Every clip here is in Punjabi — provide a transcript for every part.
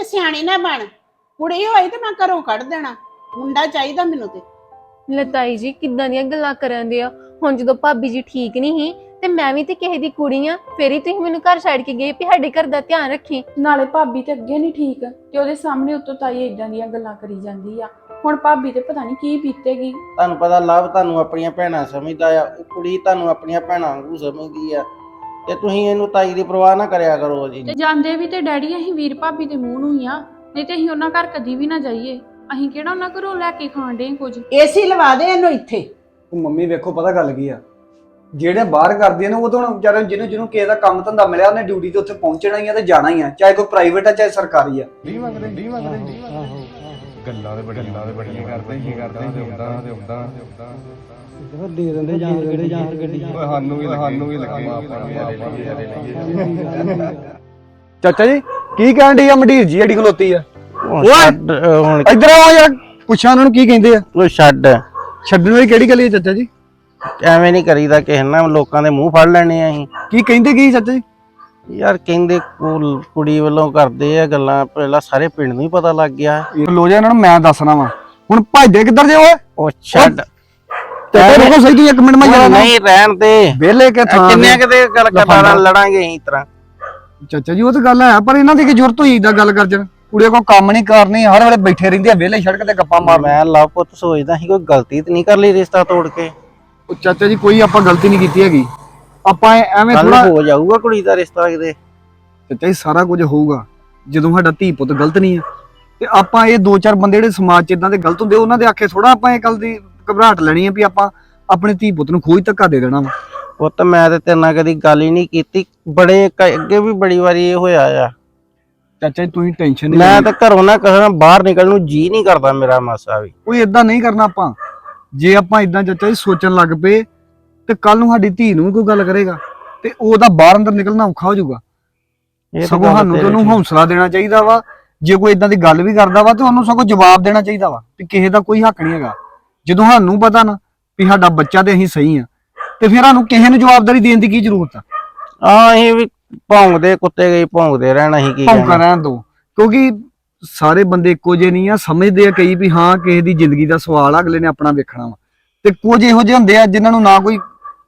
ਬਹੁਤੀ ਸਿਆਣੀ ਨਾ ਬਣ। ਕੁੜੀ ਹੋਈ ਤੇ ਮੈਂ ਘਰੋਂ ਕੱਢ ਦੇਣਾ। ਮੁੰਡਾ ਚਾਹੀਦਾ ਮੈਨੂੰ ਤੇ। ਲਤਾਈ ਜੀ ਕਿੱਦਾਂ ਦੀਆਂ ਗੱਲਾਂ ਕਰਨ ਦੇ ਆ? ਹੁਣ ਜਦੋਂ ਭਾਬੀ ਜੀ ਠੀਕ ਨਹੀਂ ਸੀ ਤੇ ਮੈਂ ਵੀ ਤੇ ਕਿਸੇ ਦੀ ਕੁੜੀ ਆ ਫੇਰ ਹੀ ਤੁਸੀਂ ਮੈਨੂੰ ਘਰ ਛੱਡ ਕੇ ਗਏ ਵੀ ਸਾਡੇ ਘਰ ਦਾ ਧਿਆਨ ਰੱਖੀ। ਨਾਲੇ ਭਾਬੀ ਤੇ ਅੱਗੇ ਨਹੀਂ ਠੀਕ ਤੇ ਉਹਦੇ ਸਾਹਮਣੇ ਉੱਤੋਂ ਤਾਈ ਇਦਾਂ ਦੀਆਂ ਗੱਲਾਂ ਕਰੀ ਜਾਂਦੀ ਆ। ਹੁਣ ਭਾਬੀ ਤੇ ਪਤਾ ਨਹੀਂ ਕੀ ਪੀਤੇਗੀ ਤੁਹਾਨੂੰ ਪਤਾ ਲਵ ਤੁਹਾਨੂੰ ਆਪਣੀਆਂ ਭੈਣਾਂ ਸਮਝਦਾ ਆ ਉਹ ਕੁੜੀ ਤੁਹਾਨੂੰ ਆਪਣੀਆਂ ਭੈਣਾਂ ਵਾਂਗੂ ਸਮਝਦੀ ਆ। ਤੇ ਤੁਸੀਂ ਇਹਨੂੰ ਤਾਈ ਦੀ ਪਰਵਾਹ ਨਾ ਕਰਿਆ ਕਰੋ ਜੀ। ਤੇ ਜਾਂਦੇ ਵੀ ਤੇ ਡੈਡੀ ਅਸੀਂ ਵੀਰ ਭਾਬੀ ਦੇ ਮੂੰਹ ਨੂੰ ਹੀ ਆ। ਨਹੀਂ ਤੇ ਅਸੀਂ ਉਹਨਾਂ ਘਰ ਕਦੀ ਵੀ ਨਾ ਜਾਈਏ। ਅਸੀਂ ਕਿਹੜਾ ਉਹਨਾਂ ਘਰੋਂ ਲੈ ਕੇ ਖਾਣ ਡੇ ਕੁਝ? ਏਸੀ ਲਵਾ ਦੇ ਇਹਨੂੰ ਇੱਥੇ। ਉਹ ਮੰਮੀ ਵੇਖੋ ਪਤਾ ਗੱਲ ਕੀ ਆ? ਜਿਹੜੇ ਬਾਹਰ ਕਰਦੇ ਨੇ ਉਹ ਤਾਂ ਹੁਣ ਵਿਚਾਰੇ ਜਿਹਨੂੰ ਜਿਹਨੂੰ ਕਿਸੇ ਦਾ ਕੰਮ ਧੰਦਾ ਮਿਲਿਆ ਉਹਨੇ ਡਿਊਟੀ ਤੇ ਉੱਥੇ ਪਹੁੰਚਣਾ ਹੀ ਆ ਤੇ ਜਾਣਾ ਹੀ ਆ ਚਾਹੇ ਕੋਈ ਪ੍ਰਾਈਵੇਟ ਆ ਚਾਹੇ ਸਰਕਾਰੀ ਆ। ਗੱਲਾਂ ਦੇ ਬੜੀ ਗੱਲਾਂ ਦੇ ਬੜੀਆਂ ਕਰਦੇ ਕੀ ਕਰਦੇ ਤੇ ਉਦਾਂ ਤੇ ਉਦਾਂ ਦੇ ਦਿੰਦੇ ਜਾਂ ਗੱਡੀ ਜਾਂ ਗੱਡੀ ਓਏ ਸਾਨੂੰ ਵੀ ਸਾਨੂੰ ਵੀ ਲੱਗੇ ਆਪਾਂ ਯਾਰੇ ਚਾਚਾ ਜੀ ਕੀ ਕਹਿਣ ਡਈ ਆ ਮੰਡੀਰ ਜੀ ਜਿਹੜੀ ਖਲੋਤੀ ਆ ਅਹ ਹੁਣ ਇੱਧਰ ਆਓ ਯਾਰ ਪੁੱਛਾਂ ਉਹਨਾਂ ਨੂੰ ਕੀ ਕਹਿੰਦੇ ਆ ਉਹ ਛੱਡ ਛੱਡਣ ਵਾਲੀ ਕਿਹੜੀ ਗੱਲ ਹੈ ਚਾਚਾ ਜੀ ਐਵੇਂ ਨਹੀਂ ਕਰੀਦਾ ਕਿਸੇ ਨਾਲ ਲੋਕਾਂ ਦੇ ਮੂੰਹ ਫੜ ਲੈਣੇ ਆ ਅਸੀਂ ਕੀ ਕਹਿੰਦੇ ਕੀ ਚਾਚਾ ਜੀ ਯਾਰ ਕਹਿੰਦੇ ਕੁਲ- ਕੁੜੀ ਵੱਲੋਂ ਕਰਦੇ ਆ ਗੱਲਾਂ ਪਹਿਲਾਂ ਸਾਰੇ ਪਿੰਡ ਨੂੰ ਹੀ ਪਤਾ ਲੱਗ ਗਿਆ। ਲੋ ਜਾ ਇਹਨਾਂ ਨੂੰ ਮੈਂ ਦੱਸਣਾ ਵਾ। ਹੁਣ ਭੱਜਦੇ ਕਿੱਧਰ ਜੇ ਓਏ? ਉਹ ਛੱਡ। ਚਾਚਾ ਰੁਕੋ ਸਹੀ ਇੱਕ ਮਿੰਟ ਮੈਂ ਜਰਾ ਨਹੀਂ ਰਹਿਣ ਦੇ। ਵਿਹਲੇ ਕੇ ਥਾਂ ਕਿੰਨੇ ਤੇ- ਕਿਤੇ ਗੱਲ। ਕਰਨਾ ਲੜਾਂਗੇ ਇਸ ਤਰ੍ਹਾਂ। ਚਾਚਾ ਜੀ ਉਹ ਤਾਂ ਗੱਲ ਹੈ ਪਰ ਇਹਨਾਂ ਦੀ ਕੀ ਜ਼ਰੂਰਤ ਹੋਈ ਇਦਾਂ ਗੱਲ ਕਰ ਜਣ ਕੁੜੀਆਂ ਕੋ ਕੰਮ ਨਹੀਂ ਕਰਨੀ ਹਰ ਵੇਲੇ ਬੈਠੇ ਰਹਿੰਦੇ ਆ ਵਿਹਲੇ ਸੜਕ ਤੇ ਗੱਪਾਂ ਮਾਰ ਮੈਂ ਲਵ ਪੁੱਤ ਸੋਚਦਾ ਸੀ ਕੋਈ ਗਲਤੀ ਤੇ ਨਹੀਂ ਕਰ ਲਈ ਰਿਸ਼ਤਾ ਤੋੜ ਕੇ। ਉਹ ਚਾਚਾ ਜੀ ਕੋਈ ਆਪਾਂ ਗਲਤੀ ਨਹੀਂ ਕੀਤੀ ਹੈਗੀ। ਆਪਾਂ ਐਵੇਂ ਕੱਲ ਥੋੜਾ ਹੋ ਜਾਊਗਾ ਕੁੜੀ ਦਾ ਰਿਸ਼ਤਾ ਕਿਤੇ? ਚਾਚਾ ਜੀ ਸਾਰਾ ਕੁਝ ਹੋਊਗਾ ਜਦੋਂ ਸਾਡਾ ਧੀ ਪੁੱਤ ਗਲਤ ਨਹੀਂ ਆ। ਤੇ ਆਪਾਂ ਇਹ ਦੋ ਚਾਰ ਬੰਦੇ ਜਿਹੜੇ ਸਮਾਜ 'ਚ ਇਦਾਂ ਦੇ ਗਲਤ ਹੁੰਦੇ ਉਹਨਾਂ ਦੇ ਆਖੇ ਥੋੜਾ ਆਪਾਂ ਇਹ ਗੱਲ ਦੀ ਘਬਰਾਹਟ ਲੈਣੀ ਹੈ ਵੀ ਆਪਾਂ ਆਪਣੇ ਧੀ ਪੁੱਤ ਨੂੰ ਖੋਜ ਧੱਕਾ ਦੇ ਦੇਣਾ ਵਾ। ਪੁੱਤ ਮੈਂ ਤੇ ਤੇਰੇ ਨਾਲ ਕਦੀ ਗੱਲ ਹੀ ਨਹੀਂ ਕੀਤੀ। ਬੜੇ ਕ- ਅੱਗੇ ਵੀ ਬੜੀ ਵਾਰੀ ਇਹ ਹੋਇਆ ਆ। ਚਾਚਾ ਜੀ ਤੁਸੀਂ ਟੈਨਸ਼ਨ ਨਹੀਂ ਮੈਂ ਲੈਣੀ ਤਾਂ ਘਰੋਂ ਨਾ ਕਹਾਂ ਬਾਹਰ ਨਿਕਲਣ ਨੂੰ ਜੀ ਨਹੀਂ ਕਰਦਾ ਮੇਰਾ ਮਾਸਾ ਵੀ। ਕੋਈ ਇਦਾਂ ਨਹੀਂ ਕਰਨਾ ਆਪਾਂ। ਜੇ ਆਪਾਂ ਇਦਾਂ ਚਾਚਾ ਜੀ ਸੋਚਣ ਲੱਗ ਪਏ ਤੇ ਕੱਲ ਨੂੰ ਸਾਡੀ ਧੀ ਨੂੰ ਵੀ ਕੋਈ ਗੱਲ ਕਰੇਗਾ ਤੇ ਉਹਦਾ ਬਾਹਰ ਅੰਦਰ ਨਿਕਲਣਾ ਔਖਾ ਹੋ ਜਾਊਗਾ। ਇਹ ਤਾਂ ਸਗੋਂ ਗੱਲ ਸਾਨੂੰ ਤੇ ਤੇਰੀ ਉਹਨੂੰ ਠੀਕ। ਹੌਸਲਾ ਦੇਣਾ ਚਾਹੀਦਾ ਵਾ ਜੇ ਕੋਈ ਇਦਾਂ ਦੀ ਗੱਲ ਵੀ ਕਰਦਾ ਵਾ ਤੇ ਉਹਨੂੰ ਸਗੋਂ ਜਵਾਬ ਦੇਣਾ ਚਾਹੀਦਾ ਵਾ ਕਿ ਕਿਸੇ ਦਾ ਕੋਈ ਹੱਕ ਨਹੀਂ ਹੈਗਾ। ਜਦੋਂ ਸਾਨੂੰ ਪਤਾ ਨਾ ਵੀ ਸਾਡਾ ਬੱਚਾ ਤੇ ਅਸੀਂ ਸਹੀ ਆ ਤੇ ਫਿਰ ਸਾਨੂੰ ਕਿਸੇ ਨੂੰ ਜਵਾਬਦਾਰੀ ਦੇਣ ਦੀ ਕੀ ਜ਼ਰੂਰਤ ਆ? ਆ ਅਸੀਂ ਵੀ ਭੌਂਕਦੇ ਕੁੱਤੇ ਗਈ ਭੌਂਕਦੇ ਰਹਿਣਾ ਅਸੀਂ ਕੀ ਭੌਂਕਾ ਕਹਿਣਾ। ਰਹਿਣ ਦੋ ਕਿਉਂਕਿ ਸਾਰੇ ਬੰਦੇ ਇੱਕੋ ਜਿਹੇ ਨਹੀਂ ਆ ਸਮਝਦੇ ਆ ਕਈ ਵੀ ਹਾਂ ਕਿਸੇ ਦੀ ਜ਼ਿੰਦਗੀ ਦਾ ਸਵਾਲ ਆ ਅਗਲੇ ਨੇ ਆਪਣਾ ਵੇਖਣਾ ਵਾ। ਤੇ ਕੁਝ ਇਹੋ ਜਿਹੇ ਹੁੰਦੇ ਆ ਜਿਨ੍ਹਾਂ ਨੂੰ ਨਾ ਕੋਈ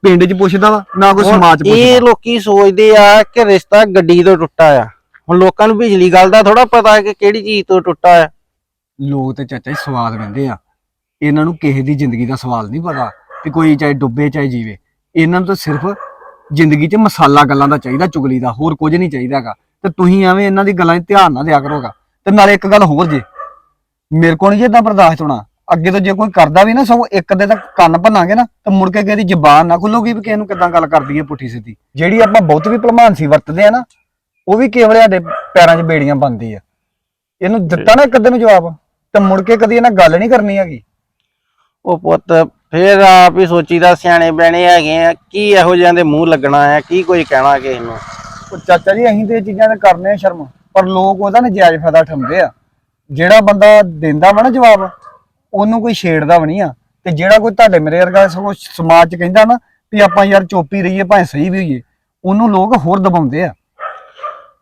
ਪਿੰਡ 'ਚ ਪੁੱਛਦਾ ਵਾ ਨਾ ਕੋਈ ਸਮਾਜ 'ਚ ਇਹ ਪੁੱਛਦਾ ਲੋਕੀ ਸੋਚਦੇ ਆ ਕਿ ਰਿਸ਼ਤਾ ਗੱਡੀ ਤੋਂ ਟੁੱਟਾ ਆ। ਹੁਣ ਲੋਕਾਂ ਨੂੰ ਬਿਜਲੀ ਗੱਲ ਦਾ ਥੋੜਾ ਪਤਾ ਕਿ ਕਿਹੜੀ ਚੀਜ਼ ਤੋਂ ਟੁੱਟਾ ਆ। ਲੋਕ ਤੇ ਚਾਚਾ ਜੀ ਸਵਾਲ ਰਹਿੰਦੇ ਆ। ਇਹਨਾਂ ਨੂੰ ਕਿਸੇ ਦੀ ਜ਼ਿੰਦਗੀ ਦਾ ਸਵਾਲ ਨਹੀਂ ਪਤਾ ਕਿ ਕੋਈ ਚਾਹੇ ਡੁੱਬੇ ਚਾਹੇ ਜੀਵੇ। ਇਹਨਾਂ ਨੂੰ ਤਾਂ ਸਿਰਫ ਜ਼ਿੰਦਗੀ 'ਚ ਮਸਾਲਾ ਗੱਲਾਂ ਦਾ ਚਾਹੀਦਾ ਚੁਗਲੀ ਦਾ ਹੋਰ ਕੁਝ ਨਹੀਂ ਚਾਹੀਦਾਗਾ ਤੇ ਤੁਸੀਂ ਐਵੇਂ ਇਹਨਾਂ ਦੀ ਗੱਲਾਂ 'ਚ ਧਿਆਨ ਨਾ ਦਿਆ ਕਰੋਗਾ। ਤੇ ਨਾਲੇ ਇੱਕ ਗੱਲ ਹੋਰ ਜੇ ਮੇਰੇ ਕੋਲ ਨਹੀਂ ਜੇ ਇਦਾਂ ਬਰਦਾਸ਼ਤ ਹੋਣਾ। ਅੱਗੇ ਤੋਂ ਜੇ ਕੋਈ ਕਰਦਾ ਵੀ ਨਾ ਸਗੋਂ ਇੱਕ ਦੇ ਤਾਂ ਕੰਨ ਭੰਨਾਂਗੇ ਨਾ ਤਾਂ ਮੁੜ ਕੇ ਕਿਸੇ ਦੀ ਜ਼ਬਾਨ ਨਾ ਖੁੱਲੂਗੀ ਵੀ ਕਿਸੇ ਨੂੰ ਕਿਦਾਂ ਗੱਲ ਕਰਦੀ ਹੈ ਪੁੱਠੀ ਸਿੱਧੀ। ਜਿਹੜੀ ਆਪਾਂ ਬਹੁਤ ਵੀ ਭਲਮਾਨਸੀ ਵਰਤਦੇ ਆ ਨਾ ਉਹ ਵੀ ਕੇਵਲ ਸਾਡੇ ਪੈਰਾਂ 'ਚ ਬੇੜੀਆਂ ਬੰਦੀ ਆ। ਇਹਨੂੰ ਦਿੱਤਾ ਨਾ ਇੱਕ ਅੱਧੇ ਨੂੰ ਜਵਾਬ ਤੇ ਮੁੜ ਕੇ ਕਦੀ ਇਹਨਾਂ ਗੱਲ ਨਹੀਂ ਕਰਨੀ ਹੈਗੀ। ਉਹ ਪੁੱਤ ਫੇਰ ਆਪ ਹੀ ਸੋਚੀਦਾ ਸਿਆਣੇ ਬਹਿਣੇ ਹੈਗੇ ਆ ਕੀ ਇਹੋ ਜਿਹਾਂ ਦੇ ਮੂੰਹ ਲੱਗਣਾ ਆ ਕੀ ਕੋਈ ਕਹਿਣਾ ਕਿਸੇ ਨੂੰ? ਉਹ ਚਾਚਾ ਜੀ ਅਸੀਂ ਤੇ ਇਹ ਚੀਜ਼ਾਂ ਤੇ ਕਰਨੇ ਆ ਸ਼ਰਮ ਪਰ ਲੋਕ ਉਹਦਾ ਨਜਾਇਜ਼ ਫਾਇਦਾ ਉਠਾਉਂਦੇ ਆ। ਜਿਹੜਾ ਬੰਦਾ ਦਿੰਦਾ ਵਾ ਨਾ ਜਵਾਬ ਉਹਨੂੰ ਕੋਈ ਛੇੜਦਾ ਵੀ ਨਹੀਂ ਆ। ਤੇ ਜਿਹੜਾ ਕੋਈ ਤੁਹਾਡੇ ਮੇਰੇ ਵਰਗਾ ਸਗੋਂ ਸਮਾਜ 'ਚ ਕਹਿੰਦਾ ਨਾ ਵੀ ਆਪਾਂ ਯਾਰ ਚੋਪੀ ਰਹੀਏ ਭਾਵੇਂ ਸਹੀ ਵੀ ਹੋਈਏ ਉਹਨੂੰ ਲੋਕ ਹੋਰ ਦਬਾਉਂਦੇ ਆ।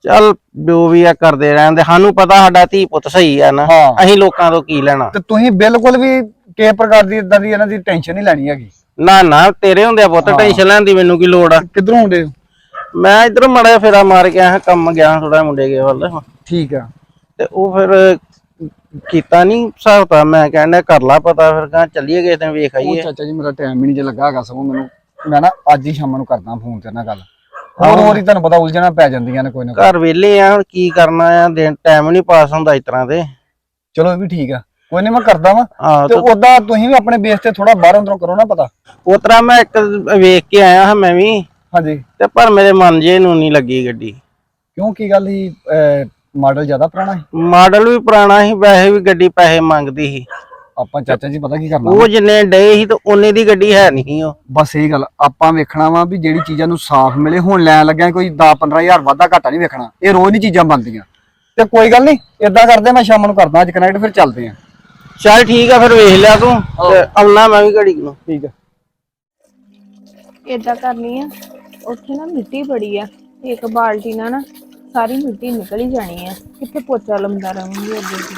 ਚੱਲ ਜੋ ਵੀ ਆ ਕਰਦੇ ਰਹਿੰਦੇ ਸਾਨੂੰ ਪਤਾ ਸਾਡਾ ਧੀ ਪੁੱਤ ਸਹੀ ਆ ਨਾ। ਹਾਂ। ਅਸੀਂ ਲੋਕਾਂ ਤੋਂ ਕੀ ਲੈਣਾ? ਤੇ ਤੁਸੀਂ ਬਿਲਕੁਲ ਵੀ ਕਿਸੇ ਪ੍ਰਕਾਰ ਦੀ ਇਦਾਂ ਦੀ ਇਹਨਾਂ ਦੀ ਟੈਨਸ਼ਨ ਨਹੀਂ ਲੈਣੀ ਹੈਗੀ। ਨਾ ਨਾ ਤੇਰੇ ਹੁੰਦੇ ਪੁੱਤ ਹਾਂ। ਟੈਨਸ਼ਨ ਲੈਣ ਦੀ ਮੈਨੂੰ ਕੀ ਲੋੜ ਆ? ਕਿੱਧਰੋਂ ਆਉਂਦੇ ਹੋ? ਮੈਂ ਇਧਰ ਮੜਿਆ ਫੇਰਾ ਮਾਰ ਕੇ ਆਇਆ ਕੰਮ ਗਿਆ ਥੋੜਾ ਮੁੰਡੇ ਕੇ ਵੱਲ। ਠੀਕ ਆ। ਤੇ ਉਹ ਫਿਰ ਕੀਤਾ ਨਹੀਂ ਹਿਸਾਬਤਾ ਮੈਂ ਕਹਿੰਦਾ ਕਰ ਲਾ ਪਤਾ ਫਿਰ ਕਹਾਂ ਚੱਲੀਏ ਕਿਸੇ ਦਿਨ ਵੇਖ ਉਹ ਆਈਏ। ਚਾਚਾ ਜੀ ਮੇਰਾ ਟਾਈਮ ਹੀ ਨਹੀਂ ਜੇ ਲੱਗਾ ਹੈਗਾ ਸਗੋਂ ਮੈਨੂੰ। ਮੈਂ ਨਾ ਅੱਜ ਹੀ ਸ਼ਾਮ ਨੂੰ ਕਰਦਾ ਫੋਨ ਤੇ ਨਾਲ ਗੱਲ। ਹੋਰ ਹੋਰ ਹੀ ਤੁਹਾਨੂੰ ਪਤਾ ਉਲਝਣਾ ਪੈ ਜਾਂਦੀਆਂ ਨੇ ਕੋਈ ਨਾ ਕੋਈ। ਘਰ ਵਿਹਲੇ ਆ ਹੁਣ ਕੀ ਕਰਨਾ ਆ ਦਿਨ ਟਾਈਮ ਨਹੀਂ ਪਾਸ ਹੁੰਦਾ ਇਸ ਤਰ੍ਹਾਂ ਦੇ। ਚਲੋ ਇਹ ਵੀ ਠੀਕ ਆ। ਕੋਈ ਨਹੀਂ ਮੈਂ ਕਰਦਾ ਵਾਂ। ਆ ਤੇ ਉਦਾਂ ਤੁਸੀਂ ਵੀ ਆਪਣੇ ਬੇਸ ਤੇ ਥੋੜਾ ਬਾਹਰ ਅੰਦਰੋਂ ਕਰੋ ਨਾ ਪਤਾ। ਉਤਰਾ ਮੈਂ ਇੱਕ ਵੇਖ ਕੇ ਆਇਆ ਹਾਂ ਮੈਂ ਵੀ। ਹਾਂਜੀ। ਤੇ ਪਰ ਮੇਰੇ ਮਨ ਜੇ ਨੂੰ ਨਹੀਂ ਲੱਗੀ ਗੱਡੀ। ਕਿਉਂ ਕੀ ਗੱਲ ਸੀ? ਮਾਡਲ ਜ਼ਿਆਦਾ ਪੁਰਾਣਾ ਹੈ ਮਾਡਲ ਵੀ ਪੁਰਾਣਾ ਸੀ ਵੈਸੇ ਵੀ ਗੱਡੀ ਪੈਸੇ ਮੰਗਦੀ ਸੀ। ਆਪਾਂ ਚਾਚਾ ਜੀ ਪਤਾ ਕੀ ਕਰਨਾ ਉਹ ਜਿੰਨੇ ਡੇ ਸੀ ਤੇ ਉਹਨੇ ਦੀ ਗੱਡੀ ਹੈ ਨਹੀਂ ਉਹ। ਬਸ ਇਹ ਗੱਲ ਆਪਾਂ ਵੇਖਣਾ ਵਾ ਵੀ ਜਿਹੜੀ ਚੀਜ਼ਾਂ ਨੂੰ ਸਾਫ਼ ਮਿਲੇ ਹੁਣ ਲੈਣ ਲੱਗਿਆ ਕੋਈ 10 15000 ਵਾਧਾ ਘਾਟਾ ਨਹੀਂ ਵੇਖਣਾ। ਇਹ ਰੋਜ਼ ਨਹੀਂ ਚੀਜ਼ਾਂ ਬਣਦੀਆਂ। ਤੇ ਕੋਈ ਗੱਲ ਨਹੀਂ ਇਦਾਂ ਕਰਦੇ ਮੈਂ ਸ਼ਾਮ ਨੂੰ ਕਰਦਾ ਅੱਜ ਕਨੈਕਟ ਫਿਰ ਚੱਲਦੇ ਆਂ। ਚੱਲ ਠੀਕ ਆ ਫਿਰ ਵੇਖ ਲਿਆ ਤੂੰ ਤੇ ਆਉਣਾ ਮੈਂ ਵੀ ਘੜੀ ਨੂੰ। ਠੀਕ ਆ। ਏਦਾਂ ਕਰਨੀ ਆ ਉੱਥੇ ਨਾ ਮਿੱਟੀ ਬੜੀ ਆ ਇੱਕ ਬਾਲਟੀ ਨਾਲ ਨਾ ਸਾਰੀ ਮਿੱਟੀ ਨਿਕਲ ਹੀ ਜਾਣੀ ਆ ਕਿੱਥੇ ਪੋਚਾ ਲੰਮਦਾ ਰਹਾਂਗੀ ਅੱਗੇ ਦੀ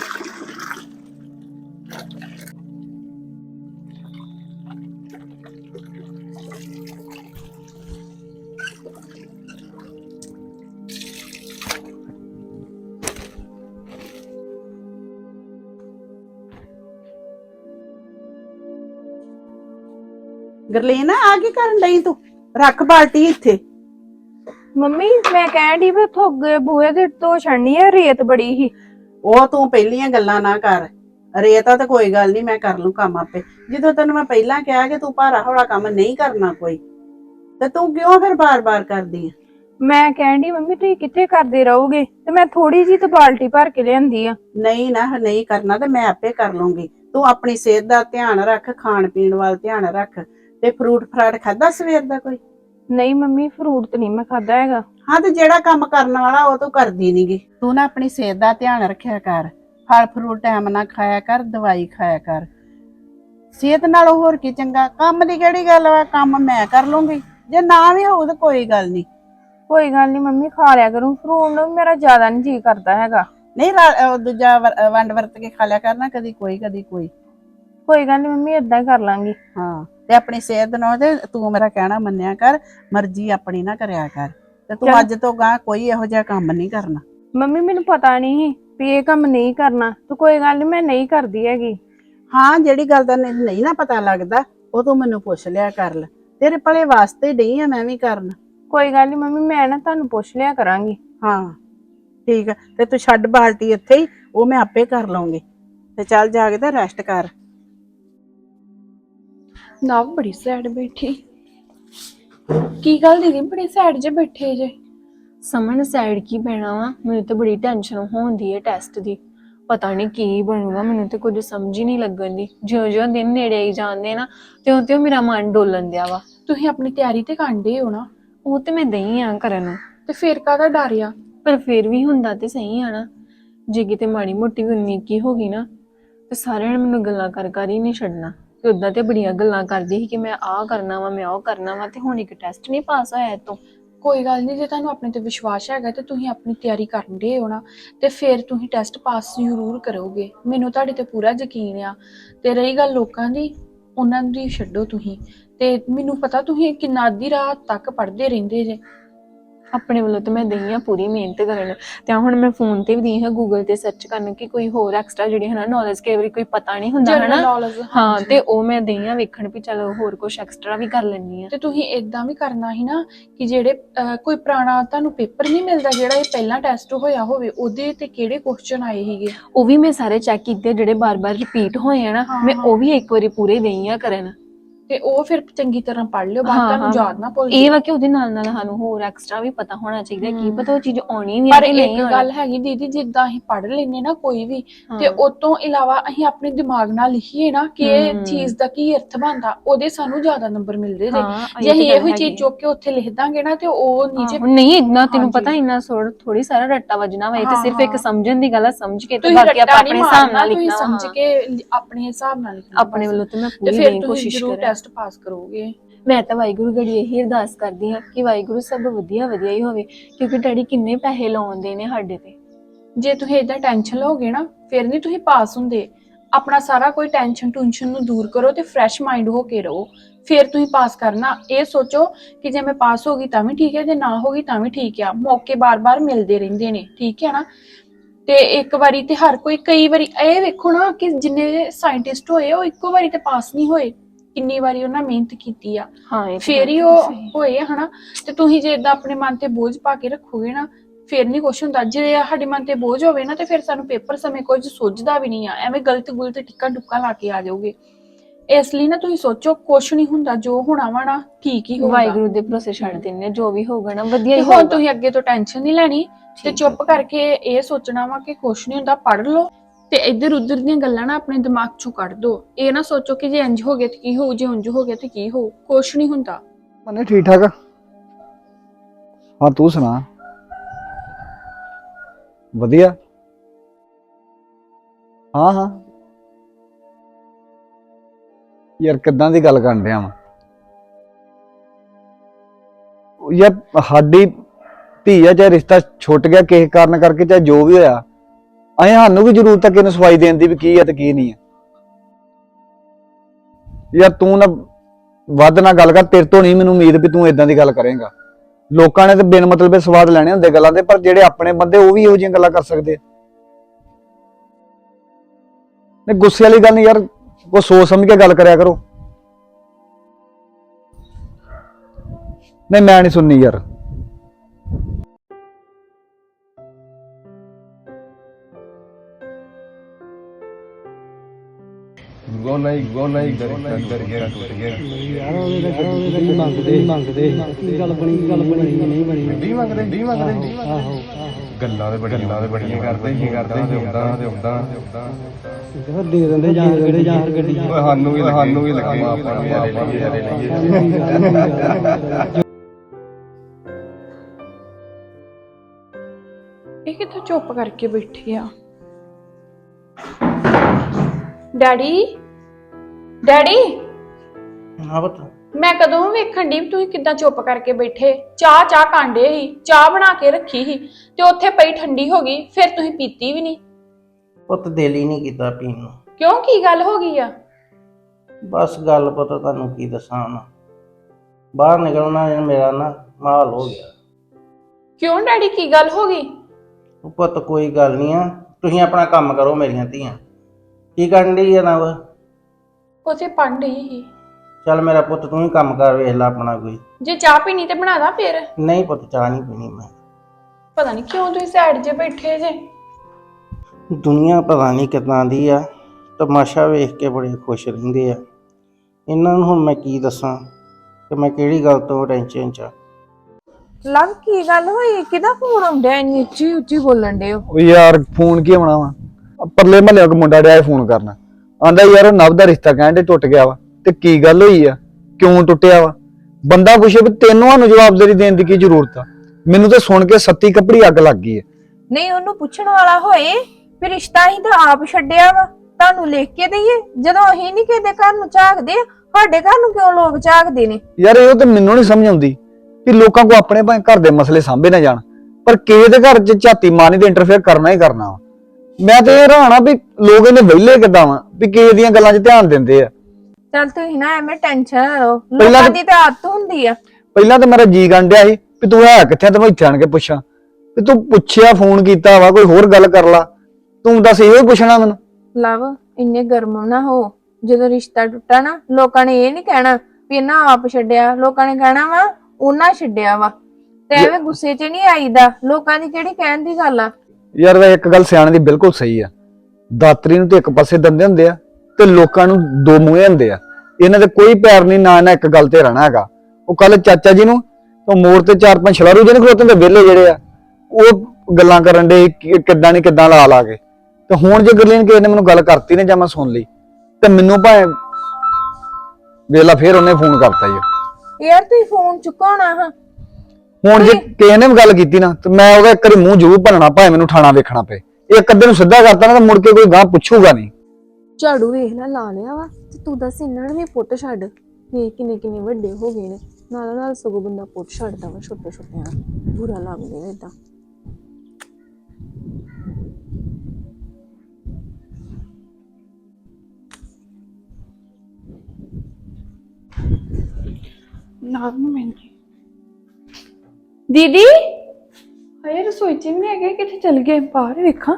ਗਰਲੀਨ ਆ ਕੀ ਕਰਨ ਲਈ ਤੂੰ ਰੱਖ ਬਾਲਟੀ ਇੱਥੇ ਮੰਮੀ ਮੈਂ ਕਹਿਣ ਦੀ ਵੀ ਥੋਗੇ ਬੂਹੇ ਦੇ ਤੋਂ ਛੜਨੀ ਆ ਰੇਤ ਬੜੀ ਹੀ ਉਹ ਤੂੰ ਪਹਿਲੀਆਂ ਗੱਲਾਂ ਨਾ ਕਰ। ਰੇਤਾ ਤਾਂ ਕੋਈ ਗੱਲ ਨਹੀਂ ਮੈਂ ਕਰ ਲੂੰ ਕੰਮ ਆਪੇ। ਜਦੋਂ ਤੈਨੂੰ ਮੈਂ ਪਹਿਲਾਂ ਕਿਹਾ ਕਿ ਤੂੰ ਭਾਰਾ ਹੌਲਾ ਕੰਮ ਨਹੀਂ ਕਰਨਾ ਕੋਈ ਤੇ ਤੂੰ ਕਿਉਂ ਫਿਰ ਬਾਰ-ਬਾਰ ਕਰਦੀ ਆ? ਮੈਂ ਕਹਿਣ ਦੀ ਮੰਮੀ ਤੁਸੀਂ ਕਿੱਥੇ ਕਰਦੇ ਰਹੋਗੇ? ਤੇ ਮੈਂ ਥੋੜੀ ਜੀ ਤੇ ਬਾਲਟੀ ਭਰ ਕੇ ਲਿਆਂਦੀ ਆ। ਨਹੀਂ ਨਾ ਨਹੀਂ ਕਰਨਾ ਤੇ ਮੈਂ ਆਪੇ ਕਰ ਲੂੰਗੀ। ਤੂੰ ਆਪਣੀ ਸਿਹਤ ਦਾ ਧਿਆਨ ਰੱਖ ਖਾਣ ਪੀਣ ਵੱਲ ਧਿਆਨ ਰੱਖ ਤੇ ਫਰੂਟ ਫਰਾਟ ਖਾਦਾ ਸਵੇਰ ਦਾ ਕੋਈ? ਨਹੀਂ ਮੰਮੀ ਫਰੂਟ ਤੇ ਨਹੀਂ ਮੈਂ ਖਾਦਾ ਹੈਗਾ। ਹਾਂ ਤੇ ਜਿਹੜਾ ਕੰਮ ਕਰਨ ਵਾਲਾ ਉਹ ਤੂੰ ਕਰਦੀ ਨਹੀਂਗੀ ਤੂੰ ਨਾ ਆਪਣੀ ਸਿਹਤ ਦਾ ਧਿਆਨ ਰੱਖਿਆ ਕਰ। ਫਲ ਫਰੂਟ ਟਾਈਮ ਨਾਲ ਖਾਇਆ ਕਰ ਦਵਾਈ ਖਾਇਆ ਕਰ। ਸਿਹਤ ਨਾਲ ਹੋਰ ਕੀ ਚੰਗਾ? ਕੰਮ ਦੀ ਕਿਹੜੀ ਗੱਲ ਵਾ? ਕੰਮ ਮੈਂ ਕਰ ਲੂੰਗੀ। ਜੇ ਨਾ ਵੀ ਹੋਊ ਤਾਂ ਕੋਈ ਗੱਲ ਨਹੀਂ ਕੋਈ ਗੱਲ ਨਹੀਂ ਮੰਮੀ ਖਾ ਲਿਆ ਕਰੂੰ। ਫਰੂਟ ਨੂੰ ਵੀ ਮੇਰਾ ਜ਼ਿਆਦਾ ਨਹੀਂ ਜੀ ਕਰਦਾ ਹੈਗਾ। ਨਹੀਂ ਰਾ- ਦੂਜਾ ਵਰ- ਅਹ ਵੰਡ ਵਰਤ ਕੇ ਖਾ ਲਿਆ ਕਰਨਾ ਕਦੀ ਕੋਈ ਕਦੀ ਕੋਈ। ਕੋਈ ਗੱਲ ਨਹੀਂ ਮੰਮੀ ਏਦਾਂ ਹੀ ਕਰ ਲਾਂਗੀ। ਹਾਂ। ਤੇ ਆਪਣੀ ਸਿਹਤ ਨਾਲ ਤੇ ਤੂੰ ਮੇਰਾ ਕਹਿਣਾ ਮੰਨਿਆ ਕਰ ਮਰਜ਼ੀ ਆਪਣੀ ਨਾ ਕਰਿਆ ਕਰ। ਤੇ ਤੂੰ। ਅੱਜ ਤੋਂ ਗਾਂ ਕੋਈ ਇਹੋ ਜਿਹਾ ਕੰਮ ਨਹੀਂ ਕਰਨਾ। ਮੰਮੀ ਮੈਨੂੰ ਪਤਾ ਨਹੀਂ ਸੀ ਵੀ ਇਹ ਕੰਮ ਨਹੀਂ ਕਰਨਾ। ਤੇ ਕੋਈ ਗੱਲ ਨਹੀਂ ਮੈਂ ਨਹੀਂ ਕਰਦੀ ਹੈਗੀ। ਹਾਂ ਜਿਹੜੀ ਗੱਲ ਦਾ ਨਹੀਂ ਨਹੀਂ ਨਾ ਪਤਾ ਲੱਗਦਾ ਉਹ ਤੂੰ ਮੈਨੂੰ ਪੁੱਛ ਲਿਆ ਕਰ ਲੈ। ਤੇਰੇ ਭਲੇ ਵਾਸਤੇ ਡਈ ਆ ਮੈਂ ਵੀ ਕਰਨ। ਕੋਈ ਗੱਲ ਨਹੀਂ ਮੰਮੀ ਮੈਂ ਨਾ ਤੁਹਾਨੂੰ ਪੁੱਛ ਲਿਆ ਕਰਾਂਗੀ। ਹਾਂ ਠੀਕ ਆ। ਤੇ ਤੂੰ ਛੱਡ ਬਾਲਟੀ ਇੱਥੇ ਹੀ ਉਹ ਮੈਂ ਆਪੇ ਕਰ ਲਵਾਂਗੀ ਤੇ ਚੱਲ ਜਾ ਕੇ ਤੇ ਰੈਸਟ ਕਰ। ਨਾ ਬੜੀ ਸੈਡ ਬੈਠੀ। ਕੀ ਗੱਲ ਦੀਦੀ ਬੜੀ ਸੈਡ ਜੇ ਬੈਠੇ ਜੇ? ਸਮਨ ਸਾਈਡ ਕੀ ਪੈਣਾ ਵਾ? ਮੈਨੂੰ ਤੇ ਬੜੀ ਟੈਨਸ਼ਨ ਹੋਉਂਦੀ ਹੈ ਟੈਸਟ ਦੀ। ਪਤਾ ਨਹੀਂ ਕੀ ਬਣੂਗਾ ਮੈਨੂੰ ਤੇ ਕੁਝ ਸਮਝ ਹੀ ਨਹੀਂ ਲੱਗਣ ਦੀ। ਜਿਉਂ ਜਿਉਂ ਦਿਨ ਨੇੜੇ ਆਈ ਜਾਂਦੇ ਨਾ ਤਿਉਂ ਤਿਉਂ ਮੇਰਾ ਮਨ ਡੋਲਣ ਦਿਆ ਵਾ। ਤੁਸੀਂ ਆਪਣੀ ਤਿਆਰੀ ਤੇ ਕਾਂਡੇ ਹੋ ਨਾ। ਉਹ ਤੇ ਮੈਂ ਦਈ ਆ ਕਰਨ ਨੂੰ। ਤੇ ਫੇਰ ਕਾਹਦਾ ਡਰ ਆ? ਪਰ ਫਿਰ ਵੀ ਹੁੰਦਾ ਤੇ ਸਹੀ ਆ ਨਾ। ਜੇ ਕਿਤੇ ਮਾੜੀ ਮੋਟੀ ਵੀ ਉਨੀ ਕੀ ਹੋ ਗਈ ਨਾ ਤੇ ਸਾਰਿਆਂ ਨੇ ਮੈਨੂੰ ਗੱਲਾਂ ਕਰ ਕਰ ਹੀ ਨਹੀਂ ਛੱਡਣਾ। ਤੇ ਉਦਾਂ ਤੇ ਬੜੀਆਂ ਗੱਲਾਂ ਕਰਦੀ ਸੀ ਕਿ ਮੈਂ ਆਹ ਕਰਨਾ ਵਾ, ਮੈਂ ਉਹ ਕਰਨਾ ਵਾ ਤੇ ਹੁਣ ਇੱਕ ਟੈਸਟ ਨਹੀਂ ਪਾਸ ਹੋਇਆ ਤੋਂ। ਕੋਈ ਗੱਲ ਨਹੀਂ ਜੇ ਤੁਹਾਨੂੰ ਆਪਣੇ ਤੇ ਵਿਸ਼ਵਾਸ ਹੈਗਾ ਤੇ ਤੁਸੀਂ ਆਪਣੀ ਤਿਆਰੀ ਕਰਨ ਦੇ ਹੋ ਤੇ ਫਿਰ ਤੁਸੀਂ ਟੈਸਟ ਪਾਸ ਜ਼ਰੂਰ ਕਰੋਗੇ। ਮੈਨੂੰ ਤੁਹਾਡੇ ਤੇ ਪੂਰਾ ਯਕੀਨ ਆ। ਤੇ ਰਹੀ ਗੱਲ ਲੋਕਾਂ ਦੀ, ਉਹਨਾਂ ਦੀ ਛੱਡੋ ਤੁਸੀਂ। ਤੇ ਮੈਨੂੰ ਪਤਾ ਤੁਸੀਂ ਕਿੰਨਾ ਅੱਧੀ ਰਾਤ ਤੱਕ ਪੜ੍ਹਦੇ ਰਹਿੰਦੇ ਜੇ। ਆਪਣੇ ਵੱਲੋਂ ਤੇ ਮੈਂ ਦਈ ਆ ਪੂਰੀ ਮਿਹਨਤ ਕਰਨ ਤੇ ਹੁਣ ਮੈਂ ਫੋਨ ਤੇ ਵੀ ਦਈ ਹਾਂ ਗੂਗਲ ਤੇ ਸਰਚ ਕਰਨ ਕਿ ਕੋਈ ਹੋਰ ਐਕਸਟਰਾ ਜਿਹੜੀ ਹੈ ਨਾ ਨੌਲੇਜ ਕਈ ਵਾਰੀ ਕੋਈ ਪਤਾ ਨਹੀਂ ਹੁੰਦਾ ਹਨਾ? ਨੌਲੇਜ ਹਾਂ ਤੇ ਉਹ ਮੈਂ ਦਈ ਆ ਵੇਖਣ ਵੀ ਚਲੋ ਹੋਰ ਕੁਝ ਐਕਸਟਰਾ ਵੀ ਕਰ ਲੈਣੀ ਆ। ਤੇ ਤੁਸੀਂ ਇਦਾਂ ਵੀ ਕਰਨਾ ਸੀ ਨਾ ਕਿ ਜਿਹੜੇ ਅਹ, ਕੋਈ ਪੁਰਾਣਾ ਤੁਹਾਨੂੰ ਪੇਪਰ ਨਹੀਂ ਮਿਲਦਾ ਜਿਹੜਾ ਇਹ ਪਹਿਲਾਂ ਟੈਸਟ ਹੋਇਆ ਹੋਵੇ ਉਹਦੇ ਤੇ ਕਿਹੜੇ ਕੁਐਸਚਨ ਆਏ ਸੀਗੇ? ਉਹ ਵੀ ਮੈਂ ਸਾਰੇ ਚੈੱਕ ਕੀਤੇ ਜਿਹੜੇ ਬਾਰ-ਬਾਰ ਰਿਪੀਟ ਹੋਏ ਆ ਨਾ ਹਾਂ, ਮੈਂ ਹਾਂ। ਉਹ ਵੀ ਇੱਕ ਵਾਰੀ ਪੂਰੇ ਦਈ ਆ ਕਰਨ। ਤੇ ਉਹ ਫਿਰ ਚੰਗੀ ਤਰ੍ਹਾਂ ਪੜ੍ਹ ਲਿਓ ਬਾਅਦ ਤੁਹਾਨੂੰ। ਯਾਦ ਨਾ ਭੁੱਲ ਇਹ ਵਾ ਕਿ ਉਹਦੇ ਨਾਲ ਨਾਲ ਸਾਨੂੰ ਹੋਰ ਐਕਸਟਰਾ ਵੀ ਪਤਾ ਹੋਣਾ ਚਾਹੀਦਾ ਕੀ। ਪਤਾ ਉਹ ਚੀਜ਼ ਆਉਣੀ ਵੀ ਪਰ ਇੱਕ ਗੱਲ ਹੈਗੀ ਦੀਦੀ ਜਿੱਦਾਂ ਅਸੀਂ ਪੜ੍ਹ ਲੈਨੇ ਨਾ ਕੋਈ ਵੀ ਤੇ। ਉਹ ਤੋਂ ਇਲਾਵਾ ਅਸੀਂ ਆਪਣੇ ਦਿਮਾਗ ਨਾਲ ਲਿਖੀਏ ਨਾ ਕਿ ਇਹ। ਚੀਜ਼ ਦਾ ਕੀ ਅਰਥ ਬਣਦਾ ਉਹਦੇ ਸਾਨੂੰ ਜ਼ਿਆਦਾ ਨੰਬਰ ਮਿਲਦੇ ਜੇ ਜੇ ਅਸੀਂ ਇਹੋ ਚੀਜ਼। ਚੁੱਕ ਕੇ ਉੱਥੇ ਲਿਖ ਦਾਂਗੇ ਨਾ ਤੇ ਉਹ ਨੀਚੇ ਨਹੀਂ ਇੰਨਾ ਤੈਨੂੰ। ਪਤਾ ਇੰਨਾ ਸੋੜ ਥੋੜੀ ਸਾਰਾ ਰੱਟਾ ਵੱਜਣਾ ਵਾ ਇਹ ਤੇ ਸਿਰਫ ਇੱਕ। ਸਮਝਣ ਦੀ ਗੱਲ ਆ ਸਮਝ ਕੇ ਤੇ ਬਾਕੀ ਆਪਾਂ ਆਪਣੇ ਹਿਸਾਬ ਨਾਲ ਲਿਖਣਾ ਸਮਝ। ਕੇ ਆਪਣੇ ਹਿਸਾਬ ਨਾਲ ਲਿਖਣਾ ਆਪਣੇ। ਵੱਲੋਂ ਤੇ ਮੈਂ ਪੂਰੀ ਕੋਸ਼ਿਸ਼ ਕਰਾਂ ਟੈਸਟ ਪਾਸ ਕਰੋਗੇ। ਮੈਂ ਤਾਂ ਵਾਹਿਗੁਰੂ ਗੜੀ ਇਹੀ ਅਰਦਾਸ ਕਰਦੀ ਹਾਂ ਕਿ ਵਾਹਿਗੁਰੂ ਸਭ ਵਧੀਆ ਵਧੀਆ ਹੀ ਹੋਵੇ, ਕਿਉਂਕਿ ਡੈਡੀ ਕਿੰਨੇ ਪੈਸੇ ਲਾਉਂਦੇ ਨੇ ਸਾਡੇ ਤੇ। ਜੇ ਤੁਸੀਂ ਇਦਾਂ ਟੈਨਸ਼ਨ ਲਓਗੇ ਨਾ, ਫਿਰ ਨਹੀਂ ਤੁਸੀਂ ਪਾਸ ਹੁੰਦੇ। ਆਪਣਾ ਸਾਰਾ ਕੋਈ ਟੈਨਸ਼ਨ ਟੈਨਸ਼ਨ ਨੂੰ ਦੂਰ ਕਰੋ ਤੇ ਫਰੈਸ਼ ਮਾਈਂਡ ਹੋ ਕੇ ਰਹੋ। ਫਿਰ ਤੁਸੀਂ ਪਾਸ ਕਰਨਾ। ਇਹ ਸੋਚੋ ਕਿ ਜੇ ਮੈਂ ਪਾਸ ਹੋ ਗਈ ਤਾਂ ਵੀ ਠੀਕ ਹੈ, ਜੇ ਨਾ ਹੋ ਗਈ ਤਾਂ ਵੀ ਠੀਕ ਆ। ਮੌਕੇ ਬਾਰ-ਬਾਰ ਮਿਲਦੇ ਰਹਿੰਦੇ ਨੇ, ਠੀਕ ਹੈ ਨਾ? ਤੇ ਇੱਕ ਵਾਰੀ ਤੇ ਹਰ ਕੋਈ ਕਈ ਵਾਰੀ ਇਹ ਵੇਖੋ ਨਾ ਕਿ ਜਿੰਨੇ ਸਾਇੰਟਿਸਟ ਹੋਏ ਉਹ ਇੱਕੋ ਵਾਰੀ ਤੇ ਪਾਸ ਨਹੀਂ ਹੋਏ। ਕਿੰਨੀ ਵਾਰੀ ਉਹਨਾਂ ਮਿਹਨਤ ਕੀਤੀ ਆ। ਹਾਂ ਇਹ ਤਾਂ ਫੇਰ ਹੀ ਉਹ ਸਹੀ। ਹੋਏ ਆ, ਹਨਾ? ਤੇ ਤੁਸੀਂ ਜੇ ਇਦਾਂ ਆਪਣੇ ਮਨ ਤੇ ਬੋਝ ਪਾ ਕੇ ਰੱਖੋਗੇ ਨਾ ਫੇਰ ਨਹੀਂ ਕੁਛ ਹੁੰਦਾ। ਜੇ ਸਾਡੇ ਮਨ ਤੇ ਬੋਝ ਹੋਵੇ ਨਾ ਤੇ ਫਿਰ ਸਾਨੂੰ ਪੇਪਰ ਸਮੇਂ ਕੁਝ ਸੁੱਝਦਾ ਵੀ ਨਹੀਂ ਆ। ਐਵੇਂ ਗਲਤ ਗੁਲਤ ਟਿੱਕਾ ਟੁੱਕਾ ਲਾ ਕੇ ਆ ਜਾਓਗੇ। ਇਸ ਲਈ ਨਾ ਤੁਸੀਂ ਸੋਚੋ ਕੁਛ ਨਹੀਂ ਹੁੰਦਾ ਜੋ ਹੋਣਾ ਵਾ ਨਾ ਠੀਕ ਹੀ ਹੋਊਗਾ। ਵਾਹਿਗੁਰੂ ਦੇ ਭਰੋਸੇ ਛੱਡ ਦਿੰਨੇ ਜੋ ਵੀ ਹੋਊਗਾ ਨਾ ਵਧੀਆ ਤੇ ਹੀ ਹੁਣ ਹੋਊਗਾ। ਤੁਸੀਂ ਅੱਗੇ ਤੋਂ ਟੈਨਸ਼ਨ ਨਹੀਂ ਲੈਣੀ ਤੇ ਚੁੱਪ ਕਰਕੇ ਇਹ ਸੋਚਣਾ ਵਾ ਕਿ ਕੁਛ ਨਹੀਂ ਹੁੰਦਾ ਪੜ੍ਹ ਲਓ। ਤੇ ਇੱਧਰ ਉੱਧਰ ਦੀਆਂ ਗੱਲਾਂ ਨਾ ਆਪਣੇ ਦਿਮਾਗ ਚੋਂ ਕੱਢ ਦਿਓ ਇਹ ਨਾ ਸੋਚੋ ਕਿ ਜੇ ਇੰਜ ਹੋ ਗਿਆ ਤੇ ਕੀ ਹੋਊ, ਜੇ ਉਂਝ ਹੋ ਗਿਆ ਤੇ ਕੀ ਹੋਊ। ਕੁਛ ਨਹੀਂ ਹੁੰਦਾ। ਮਨੇ ਠੀਕ ਠਾਕ ਆ? ਹਾਂ, ਤੂੰ ਸੁਣਾ। ਵਧੀਆ। ਹਾਂ ਹਾਂ। ਯਾਰ ਕਿੱਦਾਂ ਦੀ ਗੱਲ ਕਰਨ ਡਿਆ ਵਾ? ਯਾਰ ਸਾਡੀ ਧੀ ਆ, ਚਾਹੇ ਰਿਸ਼ਤਾ ਛੁੱਟ ਗਿਆ, ਕਿਸੇ ਕਾਰਨ ਕਰਕੇ, ਚਾਹੇ ਜੋ ਵੀ ਹੋਇਆ ਐ ਸਾਨੂੰ ਵੀ ਜ਼ਰੂਰਤ ਆ ਕਿ ਇਹਨੂੰ ਸਫ਼ਾਈ ਦੇਣ ਦੀ ਵੀ ਕੀ ਹੈ ਤੇ ਕੀ ਨਹੀਂ ਹੈ ਯਾਰ ਤੂੰ ਨਾ ਵੱਧ ਨਾ ਗੱਲ ਕਰ, ਤੇਰੇ ਤੋਂ ਨਹੀਂ ਮੈਨੂੰ ਉਮੀਦ ਵੀ ਤੂੰ ਇਦਾਂ ਦੀ ਗੱਲ ਕਰੇਂਗਾ। ਲੋਕਾਂ ਨੇ ਤੇ ਬਿਨ ਮਤਲਬ ਮਤਲਬੇ ਸਵਾਦ ਲੈਣੇ ਹੁੰਦੇ ਗੱਲਾਂ ਦੇ, ਪਰ ਜਿਹੜੇ ਆਪਣੇ ਬੰਦੇ ਉਹ ਵੀ ਇਹੋ ਜਿਹੀਆਂ ਗੱਲਾਂ ਕਰ ਸਕਦੇ ਆ। ਨੇ ਗੁੱਸੇ ਵਾਲੀ ਗੱਲ ਨਹੀਂ ਯਾਰ ਕੋ ਸੋਚ ਸਮਝ ਕੇ ਗੱਲ ਕਰਿਆ ਕਰੋ। ਨਹੀਂ, ਮੈਂ ਨਹੀਂ ਸੁਣਨੀ ਯਾਰ। ਗੋ ਨਹੀਂ ਗੋ ਨਹੀਂ ਦਰ ਦਰ ਗਿਆ ਟੁੱਟ ਗਿਆ ਯਾਰ ਉਹਦੇ ਤਾਂ ਗੱਡੀ ਮੰਗਦੇ ਮੰਗਦੇ ਗੱਲ ਬਣੀ ਗੱਲ ਬਣੀ ਨਹੀਂ ਬਣੀ ਵੀ ਮੰਗਦੇ ਵੀ ਮੰਗਦੇ। ਆਹੋ ਗੱਲਾਂ ਦੇ ਬੜੀਆਂ ਗੱਲਾਂ ਦੇ ਬੜੀਆਂ ਕਰਦੇ ਕੀ ਕਰਦੇ ਤੇ ਹੁੰਦਾ ਤੇ ਹੁੰਦਾ। ਫਿਰ ਦੇ ਦਿੰਦੇ ਜਾਂ ਦਿੰਦੇ ਜਾਂ ਗੱਡੀ ਓਏ, ਸਾਨੂੰ ਵੀ ਸਾਨੂੰ ਵੀ ਲੱਗੇ। ਆਪਾਂ ਨੂੰ ਆਪਾਂ ਨੂੰ ਯਾਰੇ ਇਹ ਕਿੱਥੋਂ ਚੁੱਪ ਕਰਕੇ ਬੈਠੀ ਆ? ਡੈਡੀ? ਡੈਡੀ? ਹਾਂ ਪੁੱਤ। ਮੈਂ ਕਦੋਂ ਵੇਖਣ ਦੀ ਤੁਸੀਂ ਕਿੱਦਾਂ ਚੁੱਪ ਕਰਕੇ ਬੈਠੇ? ਚਾਹ ਚਾਹ ਕਾਂਡੇ ਸੀ ਚਾਹ ਬਣਾ ਕੇ ਰੱਖੀ ਸੀ ਤੇ ਉੱਥੇ ਪਈ ਠੰਡੀ ਹੋ ਗਈ ਫਿਰ ਤੁਸੀਂ ਪੀਤੀ ਵੀ ਨਹੀਂ। ਪੁੱਤ ਦਿਲ ਹੀ ਨਹੀਂ ਕੀਤਾ ਪੀਣ ਨੂੰ। ਕਿਉਂ ਕੀ ਗੱਲ ਹੋ ਗਈ ਆ? ਬਸ ਗੱਲ ਪਤਾ ਤੁਹਾਨੂੰ ਕੀ ਦੱਸਾਂ ਹੁਣ। ਬਾਹਰ ਨਿਕਲਣਾ ਯਾਰ ਮੇਰਾ ਨਾ ਮਾਲ ਹੋ ਗਿਆ। ਕਿਉਂ ਡੈਡੀ ਕੀ ਗੱਲ ਹੋ ਗਈ? ਪੁੱਤ ਕੋਈ ਗੱਲ ਨਹੀਂ ਆ। ਤੁਸੀਂ ਆਪਣਾ ਕੰਮ ਕਰੋ ਮੇਰੀਆਂ ਧੀਆਂ। ਕੀ ਕਰਨ ਦੀ ਆ ਨਾ ਉਸੇ ਪੰਡ ਹੀ ਚੱਲ ਮੇਰਾ ਪੁੱਤ ਤੂੰ ਹੀ ਕੰਮ ਕਰ ਵੇਖ ਲੈ ਆਪਣਾ ਕੋਈ। ਜੇ ਚਾਹ ਪੀਣੀ ਤੇ ਬਣਾ ਦਾਂ ਫਿਰ। ਨਹੀਂ ਪੁੱਤ ਚਾਹ ਨਹੀਂ ਪੀਣੀ ਮੈਂ। ਪਤਾ ਨਹੀਂ ਕਿਉਂ ਤੁਸੀਂ ਸਾਈਡ 'ਚ ਬੈਠੇ ਜੇ। ਦੁਨੀਆ ਪਤਾ ਨਹੀਂ ਕਿੱਦਾਂ ਦੀ ਆ ਤਮਾਸ਼ਾ ਵੇਖ ਕੇ ਬੜੇ ਖੁਸ਼ ਰਹਿੰਦੇ ਆ। ਇਹਨਾਂ ਨੂੰ ਹੁਣ ਮੈਂ ਕੀ ਦੱਸਾਂ ਕਿ ਮੈਂ ਕਿਹੜੀ ਗੱਲ ਤੋਂ ਟੈਨਸ਼ਨ ਚ ਆ? ਲਵ ਕੀ ਗੱਲ ਹੋਈ? ਕਿਹਦਾ ਫੋਨ ਆਉਂਦਾ ਇੰਨੀ ਉੱਚੀ ਉੱਚੀ ਬੋਲਣ ਦੇ ਉਹ ਯਾਰ ਫੋਨ ਕੀ ਆਉਣਾ ਵਾ? ਆਹ ਪਰਲੇ ਮਹੱਲੇ ਕੋ ਮੁੰਡਾ ਡਿਆ ਫੋਨ ਕਰਨਾ। ਆਂਦਾ ਯਾਰ ਉਹ ਨਵ ਦਾ ਰਿਸ਼ਤਾ ਕਹਿੰਦੇ ਟੁੱਟ ਗਿਆ ਵਾ ਤੇ ਕੀ ਗੱਲ ਹੋਈ ਆ? ਕਿਉਂ ਟੁੱਟਿਆ ਵਾ? ਬੰਦਾ ਪੁੱਛੇ ਵੀ ਤੈਨੂੰ ਸਾਨੂੰ ਜਵਾਬਦਾਰੀ ਦੇਣ ਦੀ ਕੀ ਜ਼ਰੂਰਤ ਆ? ਮੈਨੂੰ ਤਾਂ ਸੁਣ ਕੇ ਸੱਤੀ ਕੱਪੜੀ ਅੱਗ ਲੱਗ ਗਈ ਹੈ ਨਹੀਂ ਉਹਨੂੰ ਪੁੱਛਣ ਵਾਲਾ ਹੋਏ ਫਿਰ ਰਿਸ਼ਤਾ ਹੀ ਤਾਂ ਆਪ ਛੱਡਿਆ ਵਾ ਤੁਹਾਨੂੰ ਲਿਖ ਕੇ ਦਈਏ। ਜਦੋਂ ਅਸੀਂ ਨਹੀਂ ਦੇ ਘਰ ਨੂੰ ਝਾਕਦੇ ਸਾਡੇ ਘਰ ਨੂੰ ਕਿਉਂ ਲੋਕ ਝਾਕਦੇ ਨੇ? ਯਾਰ ਇਹ ਤਾਂ ਮੈਨੂੰ ਨਹੀਂ ਸਮਝ ਆਉਂਦੀ ਕਿ ਲੋਕਾਂ ਕੋ ਆਪਣੇ ਭਾਵੇਂ ਘਰ ਦੇ ਮਸਲੇ ਸਾਂਭੇ ਨਾ ਜਾਣ ਪਰ ਕਿਸੇ ਦੇ ਘਰ 'ਚ ਝਾਤੀ ਮਾਰਨੀ ਤੇ ਇੰਟਰਫੇਅਰ ਕਰਨਾ ਹੀ ਕਰਨਾ ਵਾ। ਮੈਂ ਤੇ ਇਹ ਹੈਰਾਨ ਆ ਵੀ ਲੋਕ ਇਹਨੇ ਵਿਹਲੇ ਕਿੱਦਾਂ ਵਾ ਵੀ ਕਿਸੇ ਦੀਆਂ ਗੱਲਾਂ 'ਚ ਧਿਆਨ ਦਿੰਦੇ ਆ। ਚੱਲ ਤੁਸੀਂ ਨਾ ਐਵੇਂ ਟੈਨਸ਼ਨ ਨਾ ਲਓ। ਪਹਿਲਾਂ ਲੋਕਾਂ ਤਾਂ- ਦੀ ਤਾਂ ਆਦਤ ਹੁੰਦੀ ਆ। ਪਹਿਲਾਂ ਤਾਂ ਮੇਰਾ ਜੀ ਗੰਡਿਆ ਸੀ ਵੀ ਤੂੰ ਹੈ ਕਿੱਥੇ ਆ ਤੇ ਮੈਂ ਇੱਥੇ ਆਣ ਕੇ ਪੁੱਛਾਂ। ਵੀ ਤੂੰ ਪੁੱਛਿਆ ਫੋਨ ਕੀਤਾ ਵਾ ਕੋਈ ਹੋਰ ਗੱਲ ਕਰ ਲਾ। ਤੂੰ ਦੱਸ ਇਹੋ ਹੀ ਪੁੱਛਣਾ ਮੈਨੂੰ। ਲਵ ਇੰਨੇ ਗਰਮ ਨਾ ਹੋ। ਜਦੋਂ ਰਿਸ਼ਤਾ ਟੁੱਟਾ ਨਾ ਲੋਕਾਂ ਨੇ ਇਹ ਨਹੀਂ ਕਹਿਣਾ ਵੀ ਇਹਨਾਂ ਆਪ ਛੱਡਿਆ। ਲੋਕਾਂ ਨੇ ਕਹਿਣਾ ਵਾ ਉਹਨਾਂ ਛੱਡਿਆ ਵਾ। ਤੇ ਐਵੇਂ ਗੁੱਸੇ 'ਚ ਨਹੀਂ ਆਈਦਾ। ਲੋਕਾਂ ਦੀ ਕਿਹੜੀ ਕਹਿਣ ਦੀ ਗੱਲ ਆ? ਯਾਰ ਵੇ, ਇੱਕ ਗੱਲ ਸਿਆਣੇ ਦੀ ਬਿਲਕੁਲ ਸਹੀ ਆ। ਦਾਤਰੀ ਨੂੰ ਤੇ ਇੱਕ ਪਾਸੇ ਦੰਦੇ ਹੁੰਦੇ ਆ ਤੇ ਲੋਕਾਂ ਨੂੰ ਦੋ ਮੂੰਹੇ ਹੁੰਦੇ ਆ। ਇਹਨਾਂ ਦੇ ਕੋਈ ਪੈਰ ਨਹੀਂ, ਨਾ ਨਾ ਇੱਕ ਗੱਲ ਤੇ ਰਹਿਣਾ ਹੈਗਾ। ਉਹ ਕੱਲ ਚਾਚਾ ਜੀ ਨੂੰ ਉਹ ਮੋੜ ਤੇ ਚਾਰ ਪੰਜ ਛਲਾਰੂ ਜਿਹਨੇ ਖਲੋਤੇ ਹੁੰਦੇ, ਵਿਹਲੇ ਜਿਹੜੇ ਆ, ਉਹ ਗੱਲਾਂ ਕਰਨ ਦੇ ਕਿੱਦਾਂ ਨਹੀਂ ਕਿੱਦਾਂ ਲਾ ਲਾ ਕੇ। ਤੇ ਹੁਣ ਜੇ ਗਰਲੀਨ ਕਿਸੇ ਨੇ ਮੈਨੂੰ ਗੱਲ ਕਰਤੀ ਨੇ ਜਾਂ ਮੈਂ ਸੁਣ ਲਈ, ਤੇ ਮੈਨੂੰ ਭਾਵੇਂ ਵੇਲਾ ਫੇਰ ਉਹਨੇ ਫੋਨ ਕਰਤਾ ਜੀ ਯਾਰ ਤੁਸੀਂ ਫੋਨ ਚੁੱਕਾਉਣਾ ਹਾਂ। ਹੁਣ ਜੇ ਕਿਸੇ ਨੇ ਵੀ ਗੱਲ ਕੀਤੀ ਨਾ ਤੇ ਮੈਂ ਉਹਦਾ ਇੱਕ ਵਾਰੀ ਮੂੰਹ ਜ਼ਰੂਰ ਭੰਨਣਾ ਭਾਵੇਂ ਮੈਨੂੰ ਥਾਣਾ ਵੇਖਣਾ ਪਏ। ਇੱਕ ਅੱਧੇ ਨੂੰ ਸਿੱਧਾ ਕਰਤਾ ਨਾ ਤਾਂ ਮੁੜ ਕੇ ਕੋਈ ਗਾਂ ਪੁੱਛੂਗਾ ਨਹੀਂ। ਝਾੜੂ ਵੇਖ ਲੈ ਲਾ ਲਿਆ ਵਾ ਤੇ ਤੂੰ ਦੱਸ ਇਹਨਾਂ ਨੂੰ ਵੀ ਪੁੱਟ ਛੱਡ। ਵੇ ਕਿੰਨੇ ਕਿੰਨੇ ਵੱਡੇ ਹੋ ਗਏ ਨੇ। ਨਾਲ ਨਾਲ ਸਗੋਂ ਬੰਦਾ ਪੁੱਟ ਛੱਡਦਾ ਵਾ ਛੋਟੇ ਛੋਟਿਆਂ ਨੂੰ ਬੁਰਾ ਲੱਗਦਾ ਵਾ ਏਦਾਂ ਨਾਲ ਨੂੰ ਮੈਂਜੀ ਦੀਦੀ? ਹਾਏ ਰਸੋਈ ਚ ਨਹੀਂ ਹੈਗੇ ਕਿੱਥੇ ਚਲ ਗਏ? ਬਾਹਰ ਵੇਖਾਂ।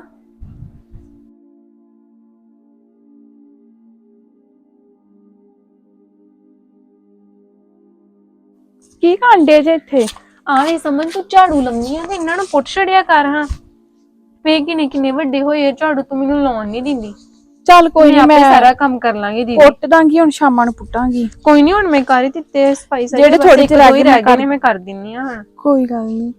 ਕੀ ਕਾਂਡੇ ਜੇ ਇੱਥੇ? ਆ ਵੀ ਸਮਝ ਤੂੰ ਝਾੜੂ ਲੰਮੀ ਆ ਤੇ ਇਹਨਾਂ ਨੂੰ ਪੁੱਟ ਛੜਿਆ ਕਰ ਹਾਂ। ਵੇ ਕਿੰਨੇ ਕਿੰਨੇ ਵੱਡੇ ਹੋਏ ਆ, ਝਾੜੂ ਤੂੰ ਮੈਨੂੰ ਲਾਉਣ ਨਹੀਂ ਦਿੰਦੀ। ਚੱਲ ਕੋਈ ਮੈਂ ਨਹੀਂ ਮੈਂ ਸਾਰਾ ਕੰਮ ਕਰ ਲਾਂਗੀ ਦੀਦੀ। ਪੁੱਟ ਦਾਂਗੀ ਹੁਣ ਸ਼ਾਮਾਂ ਨੂੰ ਪੁੱਟਾਂਗੀ। ਕੋਈ ਨਹੀਂ ਹੁਣ ਮੈਂ ਕਰ ਹੀ ਦਿੱਤੇ ਸਫ਼ਾਈ ਸਾਰੀ ਜਿਹੜੇ ਇੱਕ ਜਿਹੇ ਰਹਿ ਗਏ ਨੇ ਮੈਂ ਕਰ ਦਿੰਨੀ ਆ ਹੁਣ। ਕੋਈ ਗੱਲ ਨਹੀਂ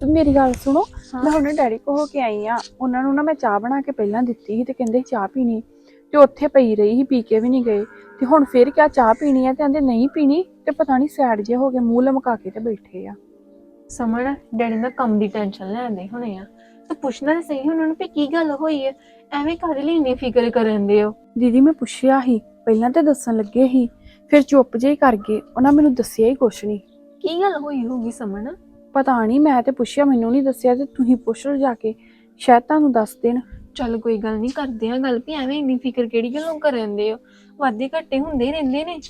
ਤੂੰ ਮੇਰੀ ਗੱਲ ਸੁਣੋ ਮੈਂ ਹੁਣੇ ਡੈਡੀ ਕੋ ਹੋ ਕੇ ਆਈ ਆ। ਉਹਨਾਂ ਨੂੰ ਨਾ ਮੈਂ ਚਾਹ ਬਣਾ ਕੇ ਪਹਿਲਾਂ ਦਿੱਤੀ ਸੀ ਤੇ ਕਹਿੰਦੇ ਚਾਹ ਪੀਣੀ। ਤੇ ਉੱਥੇ ਪਈ ਰਹੀ ਸੀ ਪੀ ਕੇ ਵੀ ਨਹੀਂ ਗਏ। ਤੇ ਹੁਣ ਫਿਰ ਕਿਆ ਚਾਹ ਪੀਣੀ ਆ ਤੇ ਕਹਿੰਦੇ ਨਹੀਂ ਪੀਣੀ ਤੇ ਪਤਾ ਨਹੀਂ ਸੈਡ ਜੇ ਹੋ ਗਏ ਮੂੰਹ ਲਮਕਾ ਕੇ ਤੇ ਬੈਠੇ ਆ। ਸਮਝ ਡੈਡੀ ਦਾ ਕੰਮ ਦੀ ਟੈਨਸ਼ਨ ਲੈਂਦੇ ਹੋਣੇ ਆ। ਤੂੰ ਪੁੱਛਣਾ ਤਾਂ ਸਹੀ ਉਹਨਾਂ ਨੂੰ ਵੀ ਕੀ ਗੱਲ ਹੋਈ ਹੈ? ਐਵੇਂ ਕਰ ਲਈ ਇੰਨੀ ਫਿਕਰ ਕਰਨ ਦੇ ਹੋ। ਦੀਦੀ ਮੈਂ ਪੁੱਛਿਆ ਸੀ ਪਹਿਲਾਂ ਤੇ ਦੱਸਣ ਲੱਗੇ ਸੀ ਫਿਰ ਚੁੱਪ ਜੇ ਹੀ ਕਰ ਗਏ ਉਹਨਾਂ ਮੈਨੂੰ ਦੱਸਿਆ ਹੀ ਕੁਛ ਨਹੀਂ। ਕੀ ਗੱਲ ਹੋਈ ਹੋਗੀ ਸਮਣ? ਪਤਾ ਨਹੀਂ ਮੈਂ ਤੇ ਪੁੱਛਿਆ ਮੈਨੂੰ ਨਹੀਂ ਦੱਸਿਆ ਤੇ ਤੁਸੀਂ ਪੁੱਛ ਲਓ ਜਾ ਕੇ ਸ਼ਾਇਦ ਤੁਹਾਨੂੰ ਦੱਸ ਦੇਣ। ਚੱਲ ਕੋਈ ਗੱਲ ਨਹੀਂ ਕਰਦੇ ਆ ਗੱਲ ਵੀ ਐਵੇਂ ਇੰਨੀ ਫਿਕਰ ਕਿਹੜੀ ਗੱਲੋਂ ਕਰ ਰਹਿੰਦੇ ਹੋ? ਵਾਦੇ ਘੱਟੇ ਹੁੰਦੇ ਹੀ ਰਹਿੰਦੇ ਨੇ।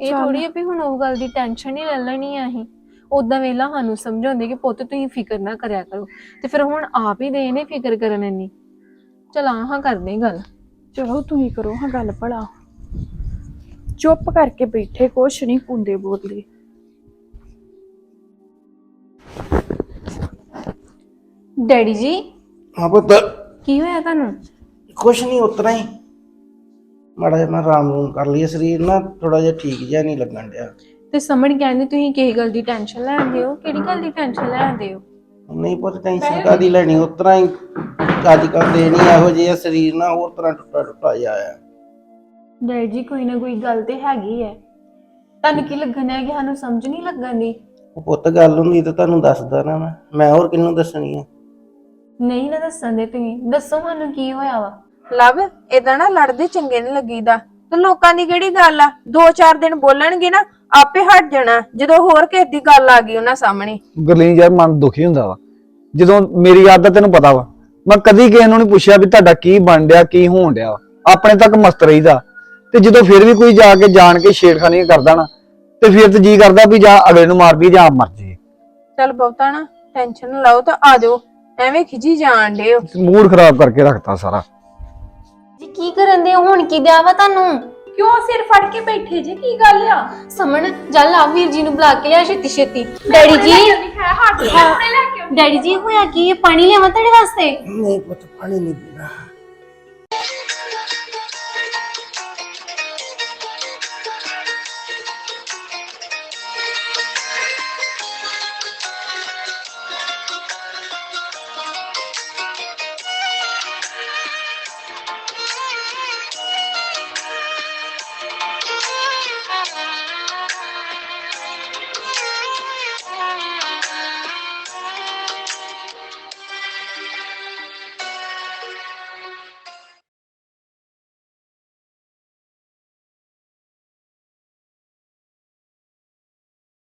ਇਹ ਚੱਲ। ਥੋੜੀ ਆ ਵੀ ਹੁਣ ਉਹ ਗੱਲ ਦੀ ਟੈਨਸ਼ਨ ਹੀ ਲੈ ਲੈਣੀ ਆ ਅਸੀਂ। ਉਦਾਂ ਵੇਲਾ ਸਾਨੂੰ ਸਮਝਾਉਂਦੇ ਕਿ ਪੁੱਤ ਤੁਸੀਂ ਫਿਕਰ ਨਾ ਕਰਿਆ ਕਰੋ। ਤੇ ਫਿਰ ਹੁਣ ਆਪ ਹੀ ਦੇ ਨੇ ਫਿਕਰ ਕਰਨ ਇੰਨੀ। ਚਲ ਆਹਾਂ ਕਰਦੇ ਗੱਲ। ਚਲੋ ਤੁਸੀਂ ਕਰੋ ਹਾਂ ਗੱਲ ਭਲਾ। ਚੁੱਪ ਕਰਕੇ ਬੈਠੇ ਕੁਛ ਨਹੀਂ ਕੁੰਦੇ ਬੋਲਦੇ। ਡੈਡੀ ਜੀ ਹਾਂ ਪੁੱਤ। ਕੀ ਹੋਇਆ ਤੁਹਾਨੂੰ? ਕੁਛ ਨਹੀਂ ਉਤਰਾ ਹੀ। ਮਾੜਾ ਜਿਹਾ ਮੈਂ ਆਰਾਮ ਰੂਮ ਕਰ ਲਈ ਸਰੀਰ ਨਾ ਥੋੜਾ ਜਿਹਾ ਠੀਕ ਜਿਹਾ ਨਹੀਂ ਲੱਗਣ ਡਿਆ। ਤੇ ਸਮਝ ਕਹਿੰਦੇ ਤੁਸੀਂ ਕਿਹੜੀ ਗੱਲ ਦੀ ਟੈਨਸ਼ਨ ਲੈਂਦੇ ਹੋ ਕਿਹੜੀ ਗੱਲ ਦੀ ਟੈਨਸ਼ਨ ਲੈਂਦੇ ਹੋ ਨਹੀਂ ਪੁੱਤ ਟੈਨਸ਼ਨ ਕਾਦੀ ਲੈਣੀ? ਉਤਰਾ ਹੀ ਅੱਜ ਕੱਲ ਦੇ ਨਹੀਂ ਇਹੋ ਜਿਹੇ ਸਰੀਰ ਨਾ ਹੋਰ ਤਰ੍ਹਾਂ ਟੁੱਟਾ ਟੁੱਟਾ ਜਿਹਾ ਆ। ਡੈਡੀ ਜੀ ਕੋਈ ਨਾ ਕੋਈ ਗੱਲ ਤੇ ਹੈਗੀ ਹੈ ਤੁਹਾਨੂੰ ਕੀ ਲੱਗਣ ਹੈ ਕਿ ਸਾਨੂੰ ਸਮਝ ਨਹੀਂ ਲੱਗਣ ਦੀ ਉਹ ਪੁੱਤ ਗੱਲ ਹੁੰਦੀ ਤਾਂ ਤੁਹਾਨੂੰ ਦੱਸਦਾ ਨਾ ਮੈਂ। ਮੈਂ ਹੋਰ ਕਿਹਨੂੰ ਦੱਸਣੀ ਆ? ਨਹੀਂ ਨਾ ਦੱਸਣ ਦੇ ਤੁਸੀਂ। ਦੱਸੋ ਸਾਨੂੰ ਕੀ ਹੋਇਆ ਵਾ? ਲਵ ਇਦਾਂ ਨਾ ਲੜਦੇ ਚੰਗੇ ਨਹੀਂ ਲੱਗੀਦਾ। ਤੇ ਲੋਕਾਂ ਦੀ ਕਿਹੜੀ ਗੱਲ ਆ? ਦੋ ਚਾਰ ਦਿਨ ਬੋਲਣਗੇ ਨਾ ਆਪੇ ਹਟ ਜਾਣਾ ਜਦੋਂ ਹੋਰ ਕਿਸੇ ਦੀ ਗੱਲ ਆ ਗਈ ਉਹਨਾਂ ਸਾਹਮਣੇ। ਗੁਰਲੀਨ ਯਾਰ ਮਨ ਦੁਖੀ ਹੁੰਦਾ ਵਾ। ਜਦੋਂ ਮੇਰੀ ਆਦਤ ਤੈਨੂੰ ਪਤਾ ਵਾ ਮੈਂ ਕਦੀ ਕਿਸੇ ਨੂੰ ਨਹੀਂ ਪੁੱਛਿਆ ਵੀ ਤੁਹਾਡਾ ਕੀ ਬਣ ਡਿਆ ਕੀ ਹੋਣ ਡਿਆ ਵਾ। ਆਪਣੇ ਤੱਕ ਮਸਤ ਰਹੀਦਾ। ਤੇ ਜਦੋਂ ਫਿਰ ਵੀ ਕੋਈ ਜਾ ਕੇ ਜਾਣ ਕੇ ਛੇੜਖਾਨੀ ਕਰਦਾ ਨਾ ਤੇ ਫਿਰ ਤੇ ਜੀ ਕਰਦਾ ਵੀ ਜਾਂ ਅਗਲੇ ਨੂੰ ਮਾਰ ਦੀ ਜਾਂ ਆਪ ਮਰ ਚੱਲ ਬਹੁਤਾ ਨਾ ਟੈਨਸ਼ਨ ਲਓ ਤਾਂ ਆ ਜਾਓ ਐਵੇਂ ਖਿਜੀ ਜਾਣ ਡਿਓ ਮੂਡ ਖਰਾਬ ਕਰਕੇ ਰੱਖਤਾ ਸਾਰਾ। ਜੀ ਕੀ ਕਰਨ ਦੇ ਹੋ? ਹੁਣ ਕੀ ਦਿਆ ਵਾ ਤੁਹਾਨੂੰ? ਕਿਉਂ ਸਿਰ ਫੜ ਕੇ ਬੈਠੇ ਜੇ? ਕੀ ਗੱਲ ਆ? ਸਮਣ ਜਲ ਆ ਵੀਰ ਜੀ ਨੂੰ ਬੁਲਾ ਕੇ ਲਿਆ ਛੇਤੀ ਛੇਤੀ। ਡੈਡੀ ਜੀ। ਹੈ। ਹੱਟ ਲੈ ਕੇ ਡੈਡੀ ਜੀ ਹੋਇਆ ਕੀ? ਪਾਣੀ ਲਿਆਵਾਂ ਤੁਹਾਡੇ ਵਾਸਤੇ? ਨਹੀਂ ਪੁੱਤ ਪਾਣੀ ਨਹੀਂ ਪੀਣਾ।